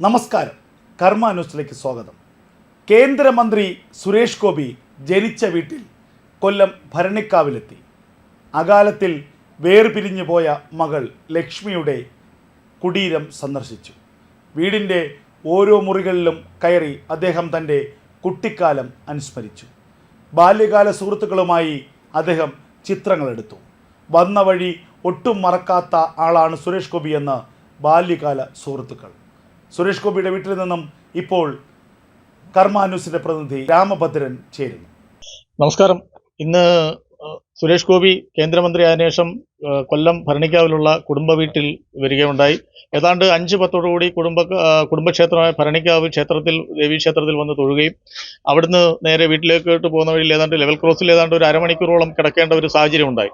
നമസ്കാരം. കർമ്മ സ്വാഗതം. കേന്ദ്രമന്ത്രി സുരേഷ് ഗോപി ജനിച്ച വീട്ടിൽ കൊല്ലം ഭരണിക്കാവിലെത്തി. അകാലത്തിൽ വേർപിരിഞ്ഞു പോയ മകൾ ലക്ഷ്മിയുടെ കുടീരം സന്ദർശിച്ചു. വീടിന്റെ ഓരോ മുറികളിലും കയറി അദ്ദേഹം തന്റെ കുട്ടിക്കാലം അനുസ്മരിച്ചു. ബാല്യകാല സുഹൃത്തുക്കളുമായി അദ്ദേഹം ചിത്രങ്ങളെടുത്തു. വന്ന വഴി ഒട്ടും മറക്കാത്ത ആളാണ് സുരേഷ് ഗോപി എന്ന് ബാല്യകാല സുഹൃത്തുക്കൾ. സുരേഷ് ഗോപിയുടെ വീട്ടിൽ നിന്നും ഇപ്പോൾ കർമാനുസിന്റെ പ്രതിനിധി രാമഭദ്രൻ ചേരുന്നു. നമസ്കാരം. ഇന്ന് സുരേഷ് ഗോപി കേന്ദ്രമന്ത്രി കേന്ദ്രമന്ത്രിയായ ശേഷം കൊല്ലം ഭരണിക്കാവിലുള്ള കുടുംബ വീട്ടിൽ വരികയുണ്ടായി. ഏതാണ്ട് അഞ്ച് പത്തോടുകൂടി കുടുംബ കുടുംബക്ഷേത്രമായ ഭരണിക്കാവ് ക്ഷേത്രത്തിൽ ദേവീ ക്ഷേത്രത്തിൽ വന്ന് തൊഴുകയും അവിടുന്ന് നേരെ വീട്ടിലേക്കോട്ട് പോകുന്ന വഴിയിൽ ഏതാണ്ട് ലെവൽ ക്രോസിൽ ഏതാണ്ട് ഒരു അരമണിക്കൂറോളം കിടക്കേണ്ട ഒരു സാഹചര്യം ഉണ്ടായി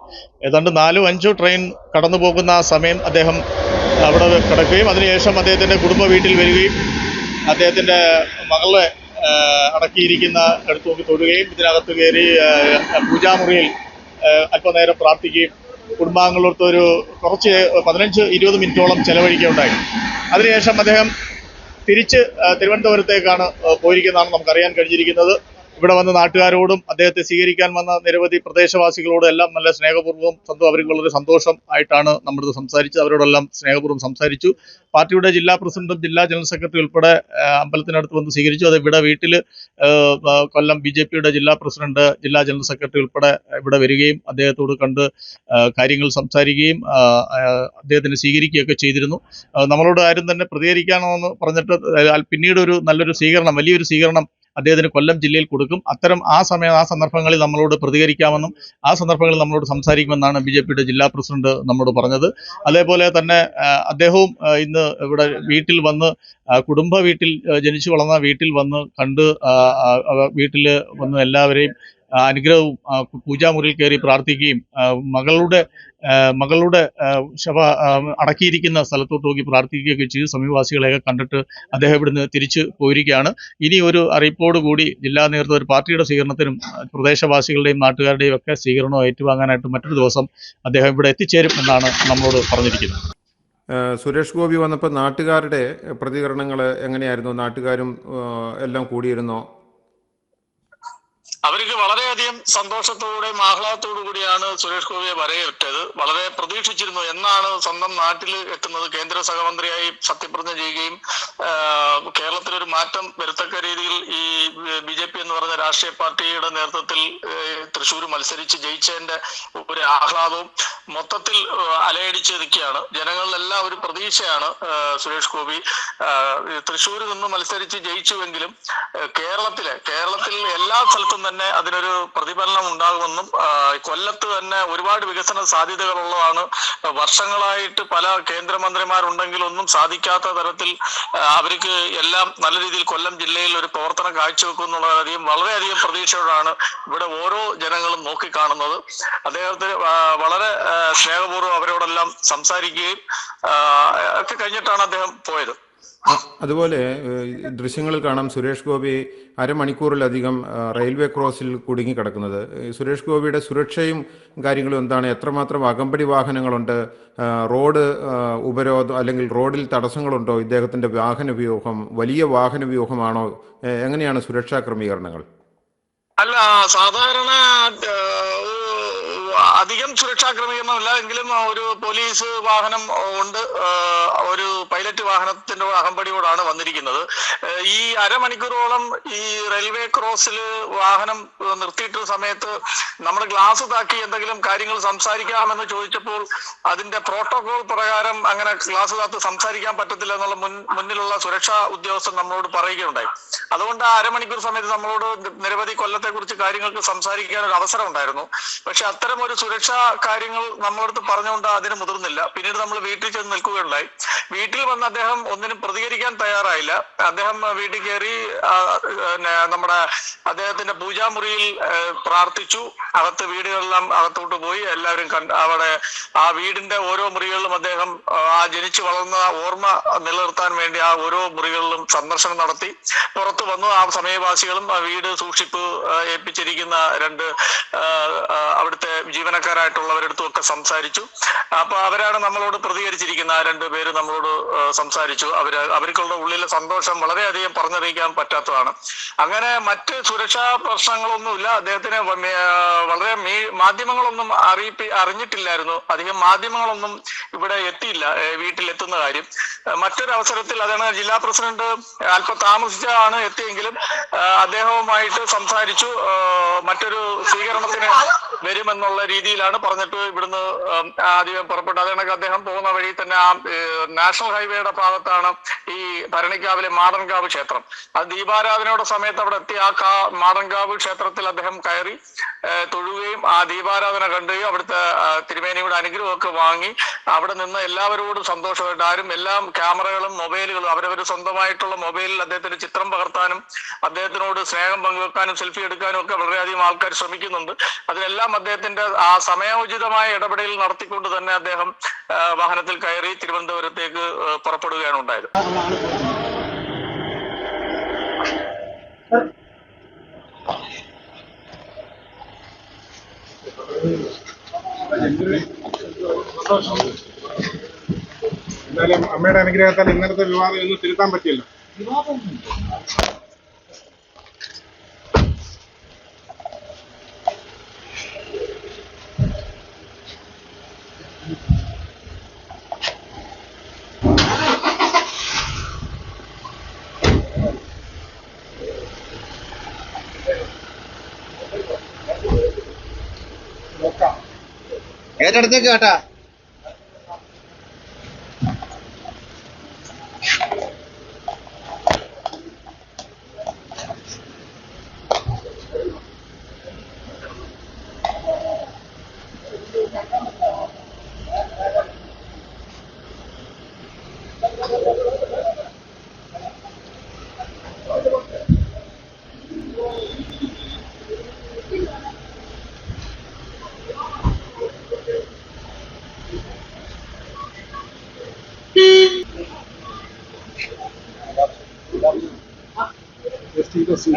ഏതാണ്ട് നാലോ അഞ്ചോ ട്രെയിൻ കടന്നു പോകുന്ന ആ സമയം അദ്ദേഹം അവിടെ കിടക്കുകയും അതിനുശേഷം അദ്ദേഹത്തിന്റെ കുടുംബ വീട്ടിൽ വരികയും അദ്ദേഹത്തിന്റെ മകളെ അടക്കിയിരിക്കുന്ന എടുത്തു നോക്കി തൊടുകയും ഇതിനകത്ത് കയറി പൂജാമുറിയിൽ അല്പനേരം പ്രാർത്ഥിക്കുകയും കുടുംബാംഗങ്ങളോടൊത്ത് ഒരു കുറച്ച് പതിനഞ്ച് ഇരുപത് മിനിറ്റോളം ചെലവഴിക്കുകയുണ്ടായി അതിനുശേഷം അദ്ദേഹം തിരിച്ച് തിരുവനന്തപുരത്തേക്കാണ് പോയിരിക്കുന്നതാണ് നമുക്കറിയാൻ കഴിഞ്ഞിരിക്കുന്നത്. ഇവിടെ വന്ന നാട്ടുകാരോടും അദ്ദേഹത്തെ സ്വീകരിക്കാൻ വന്ന നിരവധി പ്രദേശവാസികളോടും എല്ലാം നല്ല സ്നേഹപൂർവം സന്തോ അവർക്ക് വളരെ സന്തോഷം ആയിട്ടാണ് നമ്മളിത് സംസാരിച്ചത്. അവരോടെല്ലാം സ്നേഹപൂർവം സംസാരിച്ചു. പാർട്ടിയുടെ ജില്ലാ പ്രസിഡന്റും ജില്ലാ ജനറൽ സെക്രട്ടറി ഉൾപ്പെടെ അമ്പലത്തിനടുത്ത് വന്ന് സ്വീകരിച്ചു. അത് ഇവിടെ വീട്ടിൽ കൊല്ലം ബി ജെ പിയുടെ ജില്ലാ പ്രസിഡന്റ് ജില്ലാ ജനറൽ സെക്രട്ടറി ഉൾപ്പെടെ ഇവിടെ വരികയും അദ്ദേഹത്തോട് കണ്ട് കാര്യങ്ങൾ സംസാരിക്കുകയും അദ്ദേഹത്തിനെ സ്വീകരിക്കുകയൊക്കെ ചെയ്തിരുന്നു. നമ്മളോട് ആരും തന്നെ പ്രതികരിക്കാണമെന്ന് പറഞ്ഞിട്ട് പിന്നീട് ഒരു നല്ലൊരു സ്വീകരണം വലിയൊരു സ്വീകരണം അദ്ദേഹത്തിന് കൊല്ലം ജില്ലയിൽ കൊടുക്കും. അത്തരം ആ സമയം ആ സന്ദർഭങ്ങളിൽ നമ്മളോട് പ്രതികരിക്കാമെന്നും ആ സന്ദർഭങ്ങളിൽ നമ്മളോട് സംസാരിക്കുമെന്നാണ് ബി ജെ പിയുടെ ജില്ലാ പ്രസിഡന്റ് നമ്മോട് പറഞ്ഞത്. അതേപോലെ തന്നെ അദ്ദേഹവും ഇന്ന് ഇവിടെ വീട്ടിൽ വന്ന് കുടുംബ വീട്ടിൽ ജനിച്ചു വളർന്ന വീട്ടിൽ വന്ന് കണ്ട് വീട്ടിൽ വന്ന് എല്ലാവരെയും അനുഗ്രഹവും പൂജാമുറിയിൽ കയറി പ്രാർത്ഥിക്കുകയും മകളുടെ മകളുടെ ശവ അടക്കിയിരിക്കുന്ന സ്ഥലത്തോട്ട് നോക്കി പ്രാർത്ഥിക്കുകയൊക്കെ ചെയ്ത്. സമീപവാസികളെയൊക്കെ കണ്ടിട്ട് അദ്ദേഹം ഇവിടുന്ന് തിരിച്ചു പോയിരിക്കുകയാണ്. ഇനി ഒരു കൂടി ജില്ലാ നേതൃത്വം ഒരു പാർട്ടിയുടെ സ്വീകരണത്തിനും പ്രദേശവാസികളുടെയും നാട്ടുകാരുടെയും ഒക്കെ സ്വീകരണവും ഏറ്റുവാങ്ങാനായിട്ട് മറ്റൊരു ദിവസം അദ്ദേഹം ഇവിടെ എത്തിച്ചേരും എന്നാണ് നമ്മളോട് പറഞ്ഞിരിക്കുന്നത്. സുരേഷ് ഗോപി വന്നപ്പോൾ നാട്ടുകാരുടെ പ്രതികരണങ്ങൾ എങ്ങനെയായിരുന്നു? നാട്ടുകാരും എല്ലാം കൂടിയിരുന്നോ? അവർക്ക് വളരെയധികം സന്തോഷത്തോടെയും ആഹ്ലാദത്തോടു കൂടിയാണ് സുരേഷ് ഗോപിയെ വരവേറ്റത്. വളരെ പ്രതീക്ഷിച്ചിരുന്നു എന്നാണ് സ്വന്തം നാട്ടിൽ എത്തുന്നത് കേന്ദ്ര സഹമന്ത്രിയായി സത്യപ്രതിജ്ഞ ചെയ്യുകയും കേരളത്തിൽ ഒരു മാറ്റം വരുത്തക്ക രീതിയിൽ ഈ ബി ജെ പി എന്ന് പറഞ്ഞ രാഷ്ട്രീയ പാർട്ടിയുടെ നേതൃത്വത്തിൽ തൃശ്ശൂർ മത്സരിച്ച് ജയിച്ചതിന്റെ ഒരു ആഹ്ലാദവും മൊത്തത്തിൽ അലയടിച്ചിരിക്കുകയാണ് ജനങ്ങളിലെല്ലാം ഒരു പ്രതീക്ഷയാണ് സുരേഷ് ഗോപി. തൃശ്ശൂരിൽ നിന്ന് മത്സരിച്ച് ജയിച്ചുവെങ്കിലും കേരളത്തിലെ കേരളത്തിൽ എല്ലാ സ്ഥലത്തും തന്നെ അതിനൊരു പ്രതിഫലനം ഉണ്ടാകുമെന്നും കൊല്ലത്ത് തന്നെ ഒരുപാട് വികസന സാധ്യതകളുള്ളതാണ്. വർഷങ്ങളായിട്ട് പല കേന്ദ്രമന്ത്രിമാരുണ്ടെങ്കിലൊന്നും സാധിക്കാത്ത തരത്തിൽ അവർക്ക് എല്ലാം നല്ല രീതിയിൽ കൊല്ലം ജില്ലയിൽ ഒരു പ്രവർത്തനം കാഴ്ചവെക്കും എന്നുള്ളതധികം വളരെയധികം പ്രതീക്ഷയോടാണ് ഇവിടെ ഓരോ ജനങ്ങളും നോക്കിക്കാണുന്നത്. അദ്ദേഹത്തിന് വളരെ സ്നേഹപൂർവം അവരോടെല്ലാം സംസാരിക്കുകയും ഒക്കെ കഴിഞ്ഞിട്ടാണ് അദ്ദേഹം പോയത്. അതുപോലെ ദൃശ്യങ്ങളിൽ കാണാം സുരേഷ് ഗോപി അരമണിക്കൂറിലധികം റെയിൽവേ ക്രോസിൽ കുടുങ്ങി കിടക്കുന്നത്. സുരേഷ് ഗോപിയുടെ സുരക്ഷയും കാര്യങ്ങളും എന്താണ്? എത്രമാത്രം അകമ്പടി വാഹനങ്ങളുണ്ട്? റോഡ് ഉപരോധം അല്ലെങ്കിൽ റോഡിൽ തടസ്സങ്ങളുണ്ടോ? ഇദ്ദേഹത്തിന്റെ വാഹന വ്യൂഹം വലിയ വാഹന വ്യൂഹമാണോ എങ്ങനെയാണ് സുരക്ഷാ ക്രമീകരണങ്ങൾ? അല്ല സാധാരണ അധികം സുരക്ഷാ ക്രമീകരണമില്ല എങ്കിലും ഒരു പോലീസ് വാഹനം ഉണ്ട്. ഒരു പൈലറ്റ് വാഹനത്തിന്റെ അകമ്പടിയോടാണ് വന്നിരിക്കുന്നത്. ഈ അരമണിക്കൂറോളം ഈ റെയിൽവേ ക്രോസിൽ വാഹനം നിർത്തിയിട്ട സമയത്ത് നമ്മൾ ഗ്ലാസ് താക്കി എന്തെങ്കിലും കാര്യങ്ങൾ സംസാരിക്കാമെന്ന് ചോദിച്ചപ്പോൾ അതിന്റെ പ്രോട്ടോകോൾ പ്രകാരം അങ്ങനെ ഗ്ലാസ് താത്ത് സംസാരിക്കാൻ പറ്റത്തില്ല എന്നുള്ള മുൻ മുന്നിലുള്ള സുരക്ഷാ ഉദ്യോഗസ്ഥൻ നമ്മളോട് പറയുകയുണ്ടായി. അതുകൊണ്ട് ആ അരമണിക്കൂർ സമയത്ത് നമ്മളോട് നിരവധി കൊല്ലത്തെ കുറിച്ച് കാര്യങ്ങൾക്ക് സംസാരിക്കാൻ ഒരു അവസരം ഉണ്ടായിരുന്നു. പക്ഷെ അത്തരം ഒരു സുരക്ഷാ കാര്യങ്ങൾ നമ്മളടുത്ത് പറഞ്ഞുകൊണ്ട് അതിന് മുതിർന്നില്ല. പിന്നീട് നമ്മൾ വീട്ടിൽ ചെന്ന് നിൽക്കുകയുണ്ടായി. വീട്ടിൽ വന്ന് അദ്ദേഹം ഒന്നിനും പ്രതികരിക്കാൻ തയ്യാറായില്ല. അദ്ദേഹം വീട്ടിൽ കയറി നമ്മുടെ അദ്ദേഹത്തിന്റെ പൂജാമുറിയിൽ പ്രാർത്ഥിച്ചു. അകത്ത് വീടുകളെല്ലാം അകത്തോട്ട് പോയി. എല്ലാവരും കണ്ട് അവിടെ ആ വീടിന്റെ ഓരോ മുറികളിലും അദ്ദേഹം ആ, ജനിച്ചു വളർന്ന ഓർമ്മ നിലനിർത്താൻ വേണ്ടി ആ ഓരോ മുറികളിലും സന്ദർശനം നടത്തി. പുറത്തു വന്നു. ആ സമയവാസികളും ആ വീട് സൂക്ഷിപ്പ് ഏൽപ്പിച്ചിരിക്കുന്ന രണ്ട് അവിടുത്തെ ജീവനക്കാർ ആൾക്കാരായിട്ടുള്ളവരടുത്തും ഒക്കെ സംസാരിച്ചു. അപ്പൊ അവരാണ് നമ്മളോട് പ്രതികരിച്ചിരിക്കുന്ന ആ രണ്ട് പേര് നമ്മളോട് സംസാരിച്ചു. അവർ അവർക്കുള്ള ഉള്ളിലെ സന്തോഷം വളരെയധികം പറഞ്ഞറിയിക്കാൻ പറ്റാത്തതാണ്. അങ്ങനെ മറ്റ് സുരക്ഷാ പ്രശ്നങ്ങളൊന്നുമില്ല. അദ്ദേഹത്തിന് വളരെ മാധ്യമങ്ങളൊന്നും അറിയിപ്പി അറിഞ്ഞിട്ടില്ലായിരുന്നു. അധികം മാധ്യമങ്ങളൊന്നും ഇവിടെ എത്തിയില്ല വീട്ടിലെത്തുന്ന കാര്യം. മറ്റൊരു അവസരത്തിൽ അതാണ് ജില്ലാ പ്രസിഡന്റ് അല്പം താമസിച്ചാണ് എത്തിയെങ്കിലും ആ, അദ്ദേഹവുമായിട്ട് സംസാരിച്ചു. ആ, മറ്റൊരു സ്വീകരണത്തിന് വരുമെന്നുള്ള രീതിയിലാണ് പറഞ്ഞിട്ട് ഇവിടുന്ന് ആദ്യം പുറപ്പെട്ടു അതാണ് അദ്ദേഹം പോകുന്ന വഴി തന്നെ ആ നാഷണൽ ഹൈവേയുടെ ഭാഗത്താണ് ഈ ഭരണിക്കാവിലെ മാടൻകാവ് ക്ഷേത്രം. ആ ദീപാരാധനയുടെ സമയത്ത് അവിടെ എത്തി ആ കാ മാടൻകാവ് ക്ഷേത്രത്തിൽ അദ്ദേഹം കയറി തൊഴുകയും ആ ദീപാരാധന കണ്ടുകയും അവിടുത്തെ ആ, തിരുമേനിയുടെ അനുഗ്രഹമൊക്കെ വാങ്ങി അവിടെ നിന്ന് എല്ലാവരോടും സന്തോഷമായിട്ട് ആരും എല്ലാം ക്യാമറകളും മൊബൈലുകളും അവരവർ സ്വന്തമായിട്ടുള്ള മൊബൈലിൽ അദ്ദേഹത്തിന്റെ ചിത്രം പകർത്താനും അദ്ദേഹത്തിനോട് സ്നേഹം പങ്കുവെക്കാനും സെൽഫി എടുക്കാനും ഒക്കെ വളരെയധികം ആൾക്കാർ ശ്രമിക്കുന്നുണ്ട്. അതിനെല്ലാം അദ്ദേഹത്തിന്റെ ആ സമയോചിതമായ ഇടപെടൽ നടത്തിക്കൊണ്ട് തന്നെ അദ്ദേഹം വാഹനത്തിൽ കയറി തിരുവനന്തപുരത്തേക്ക് പുറപ്പെടുകയാണ് ഉണ്ടായത്. എന്തായാലും അമ്മയുടെ അനുഗ്രഹത്താൽ ഇന്നലത്തെ വിവാദം ഇന്ന് തിരുത്താൻ പറ്റിയല്ലോ. ഏറ്റെടുത്തേക്ക് കേട്ടാ. 第一个是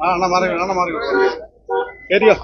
ആ അണ്ണ മാറി അണ്ണ മാറി. കേറിയോ